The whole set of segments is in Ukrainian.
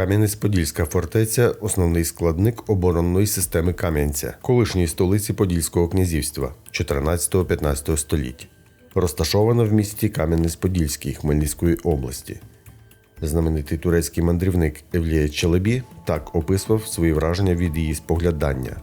Кам'янець-Подільська фортеця основний складник оборонної системи Кам'янця, колишньої столиці Подільського князівства 14-15 століть. Розташована в місті Кам'янець-Подільський Хмельницької області. Знаменитий турецький мандрівник Евлія Челебі так описував свої враження від її споглядання.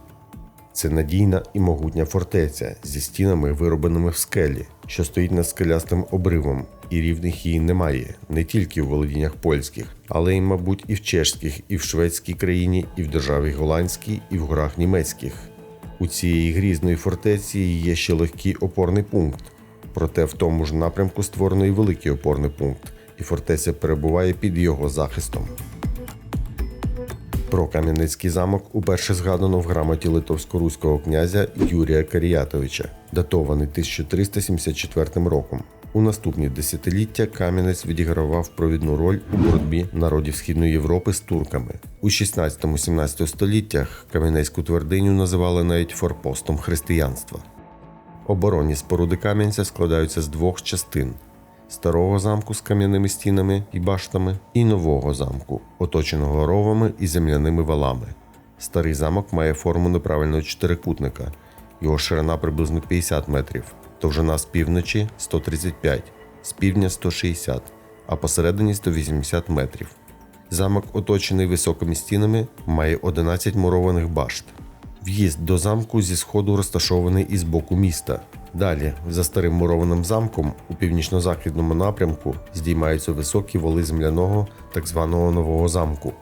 Це надійна і могутня фортеця зі стінами, виробленими в скелі, що стоїть над скелястим обривом, і рівних її немає не тільки у володіннях польських, але й, мабуть, і в чешських, і в шведській країні, і в державі голландській, і в горах німецьких. У цієї грізної фортеці є ще легкий опорний пункт, проте в тому ж напрямку створено і великий опорний пункт, і фортеця перебуває під його захистом. Про Кам'янецький замок уперше згадано в грамоті литовсько-руського князя Юрія Каріятовича, датований 1374 роком. У наступні десятиліття Кам'янець відігравав провідну роль у боротьбі народів Східної Європи з турками. У 16-17 століттях Кам'янецьку твердиню називали навіть форпостом християнства. Оборонні споруди Кам'янця складаються з двох частин: старого замку з кам'яними стінами і баштами, і нового замку, оточеного ровами і земляними валами. Старий замок має форму неправильного чотирикутника, його ширина приблизно 50 метрів, довжина з півночі 135, з півдня 160, а посередині 180 метрів. Замок, оточений високими стінами, має 11 мурованих башт. В'їзд до замку зі сходу розташований із боку міста. Далі, за старим мурованим замком, у північно-західному напрямку здіймаються високі воли земляного так званого нового замку,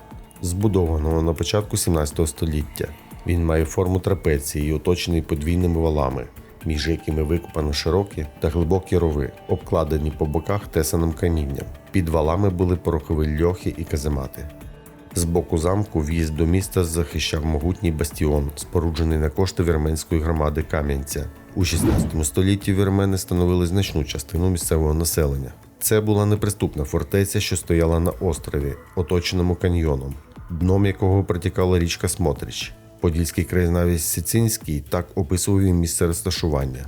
збудованого на початку 17 століття. Він має форму трапеції і оточений подвійними валами, між якими викопано широкі та глибокі рови, обкладені по боках тесаним камінням. Під валами були порохові льохи і каземати. З боку замку в'їзд до міста захищав могутній бастіон, споруджений на кошти вірменської громади Кам'янця. У 16 столітті вірмени становили значну частину місцевого населення. Це була неприступна фортеця, що стояла на острові, оточеному каньйоном, дном якого протікала річка Смотрич. Подільський краєзнавець Сицинський так описував місце розташування.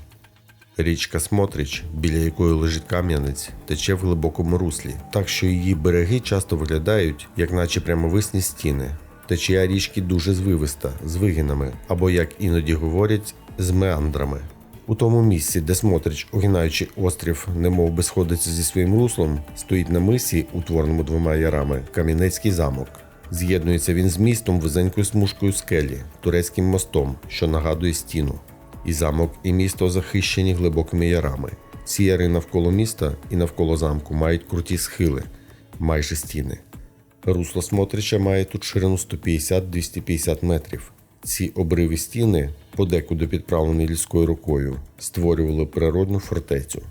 Річка Смотрич, біля якої лежить Кам'янець, тече в глибокому руслі, так що її береги часто виглядають, як наче прямовисні стіни. Течія річки дуже звивиста, з вигинами, або, як іноді говорять, з меандрами. У тому місці, де Смотрич, огинаючи острів, немов би сходиться зі своїм руслом, стоїть на мисі, утвореному двома ярами, Кам'янецький замок. З'єднується він з містом вузенькою смужкою скелі, турецьким мостом, що нагадує стіну. І замок, і місто захищені глибокими ярами. Ці яри навколо міста і навколо замку мають круті схили, майже стіни. Русло Смотрича має тут ширину 150-250 метрів. Ці обриви стіни, подекуди підправлені людською рукою, створювали природну фортецю.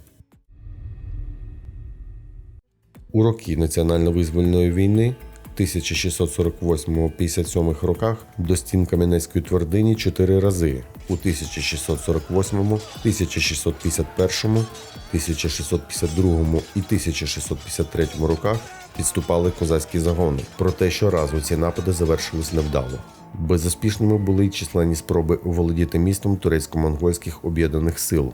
У роки національно-визвольної війни 1648-57 роках до стін Кам'янецької твердині чотири рази у 1648, 1651, 1652 і 1653 роках підступали козацькі загони. Проте щоразу ці напади завершились невдало. Безуспішними були й численні спроби оволодіти містом турецько-монгольських об'єднаних сил.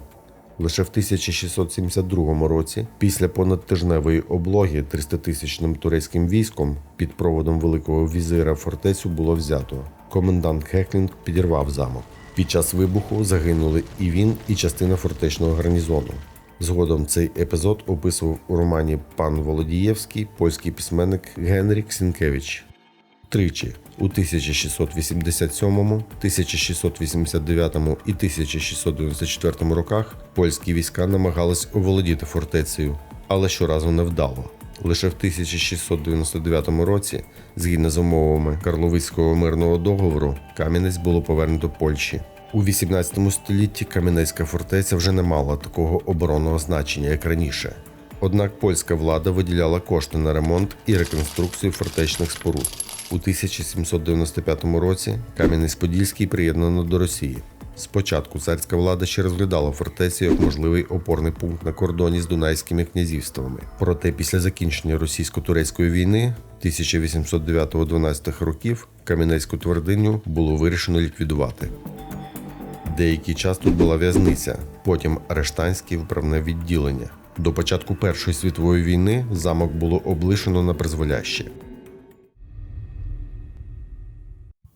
Лише в 1672 році, після понадтижневої облоги 300-тисячним турецьким військом під проводом великого візира фортецю було взято. Комендант Хеклінг підірвав замок. Під час вибуху загинули і він, і частина фортечного гарнізону. Згодом цей епізод описував у романі Пан Володієвський польський письменник Генрік Сінкевич. Тричі у 1687, 1689 і 1694 роках польські війська намагались оволодіти фортецею, але щоразу невдало. Лише в 1699 році, згідно з умовами Карловицького мирного договору, Кам'янець було повернуто Польщі. У 18 столітті Кам'янецька фортеця вже не мала такого оборонного значення, як раніше. Однак польська влада виділяла кошти на ремонт і реконструкцію фортечних споруд. У 1795 році Кам'янець-Подільський приєднано до Росії. Спочатку царська влада ще розглядала фортецю як можливий опорний пункт на кордоні з Дунайськими князівствами. Проте після закінчення російсько-турецької війни 1809-12 років Кам'янецьку твердиню було вирішено ліквідувати. Деякий час тут була в'язниця, потім арештанське вправне відділення. До початку Першої світової війни замок було облишено на призволяще.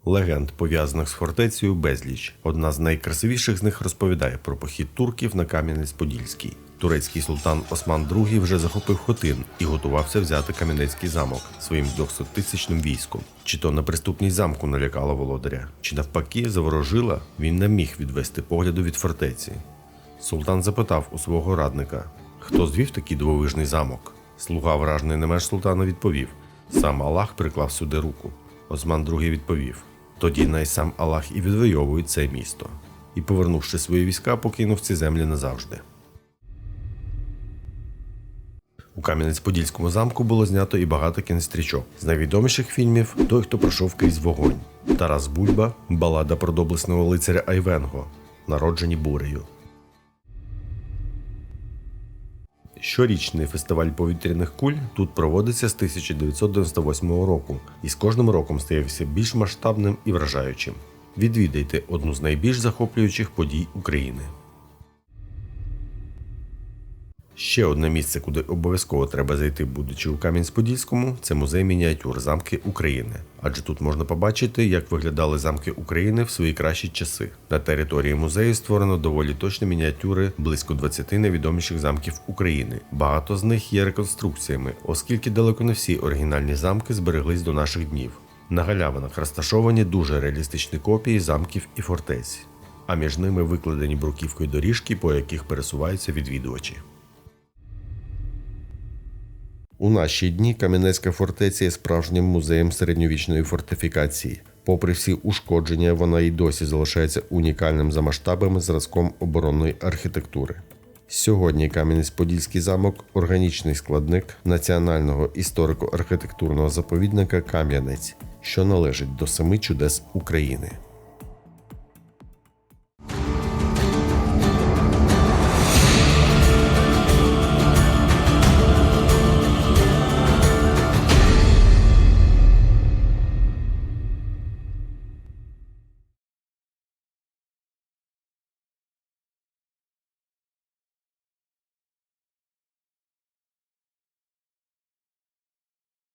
Легенд, пов'язаних з фортецею, безліч. Одна з найкрасивіших з них розповідає про похід турків на Кам'янець-Подільський. Турецький султан Осман II вже захопив Хотин і готувався взяти Кам'янецький замок своїм 200-тисячним військом. Чи то неприступність замку налякала володаря, чи навпаки заворожила, він не міг відвести погляду від фортеці. Султан запитав у свого радника, хто звів такий дивовижний замок. Слуга вражений не менш султана відповів: сам Аллах приклав сюди руку. Осман II відповів: тоді най сам Аллах і відвоює це місто. І, повернувши свої війська, покинув ці землі назавжди. У Кам'янець-Подільському замку було знято і багато кінострічок. З найвідоміших фільмів Той, хто пройшов крізь вогонь, Тарас Бульба, балада про доблесного лицаря Айвенго, Народжені бурею. Щорічний фестиваль повітряних куль тут проводиться з 1998 року і з кожним роком стає все більш масштабним і вражаючим. Відвідайте одну з найбільш захоплюючих подій України. Ще одне місце, куди обов'язково треба зайти, будучи у Кам'янськ-Подільському, це музей мініатюр замки України. Адже тут можна побачити, як виглядали замки України в свої кращі часи. На території музею створено доволі точні мініатюри близько 20 найвідоміших замків України. Багато з них є реконструкціями, оскільки далеко не всі оригінальні замки збереглись до наших днів. На галявинах розташовані дуже реалістичні копії замків і фортець, а між ними викладені бруківкою доріжки, по яких пересуваються відвідувачі. У наші дні Кам'янецька фортеця є справжнім музеєм середньовічної фортифікації. Попри всі ушкодження, вона і досі залишається унікальним за масштабами зразком оборонної архітектури. Сьогодні Кам'янець-Подільський замок органічний складник національного історико-архітектурного заповідника Кам'янець, що належить до семи чудес України.